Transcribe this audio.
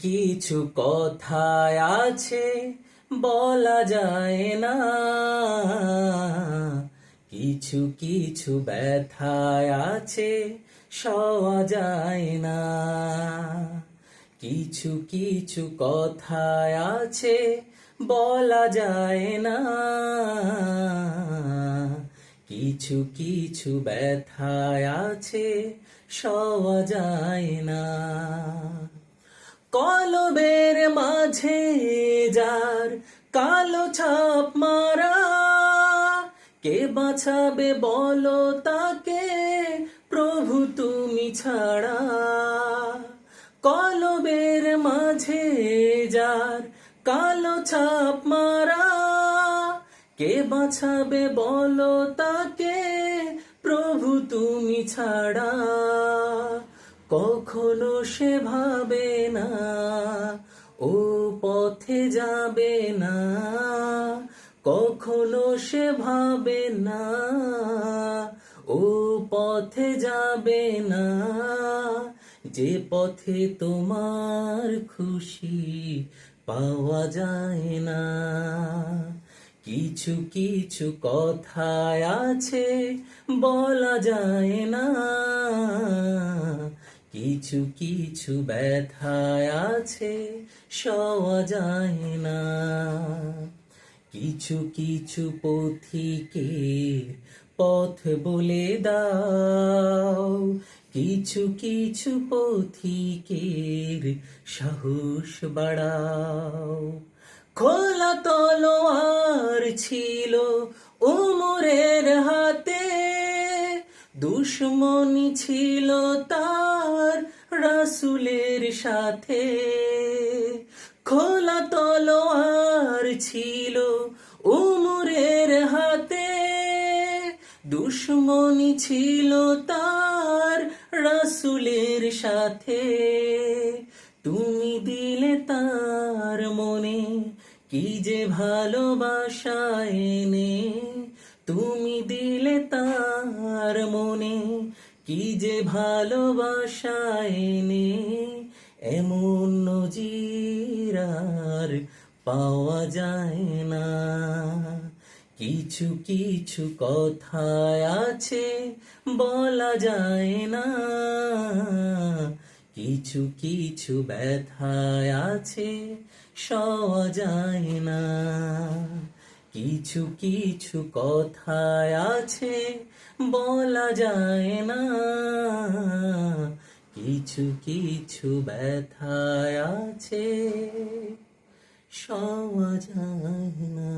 কিছু কথায় আছে, বলা যায় না। কিছু কিছু ব্যথায় আছে, সওয়া যায় না। কিছু কিছু কথায় আছে, বলা যায় না। কিছু কিছু ব্যথায় আছে, সওয়া যায় না। মাঝে যার কালো ছাপ মারা। কে বাঁচাবে বলো তাকে, প্রভু তুমি ছাড়া। কলবের মাঝে যার কালো ছাপ মারা। কে বাঁচাবে বলো তাকে, প্রভু তুমি ছাড়া। কখনো সে ভাবে না ও পথে যাবে না, কখনো সে ভাবে না। ও পথে যাবে না, যে পথে তোমার খুশি পাওয়া যায় না। কিছু কিছু কথায় আছে বলা যায় না কিছু কিছু ব্যথায় আছে, সওয়া যায় না। কিছু কিছু পথিকে পথ বলে দাও, কিছু কিছু পথিকের সাহস বাড়াও। খোলা তলোয়ার ছিল হাতে দুশ্মনী ছিল তার রাসুলের সাথে। খোলা তলোয়ার ছিল উমরের হাতে। দুশ্মনী ছিল তার রাসুলের সাথে। তুমি দিলে তার মনে, কি যে ভালোবাসা এনে। তুমি তার মনে কি যে ভালোবাসা এনে এমন নজিরার পাওয়া যায় না। কিছু কিছু কথায় আছে বলা যায় না। কিছু কিছু ব্যথায় আছে সওয়া যায় না। কিছু কিছু কথা আছে বলা যায় না। কিছু কিছু ব্যথা আছে সওয়া যায় না।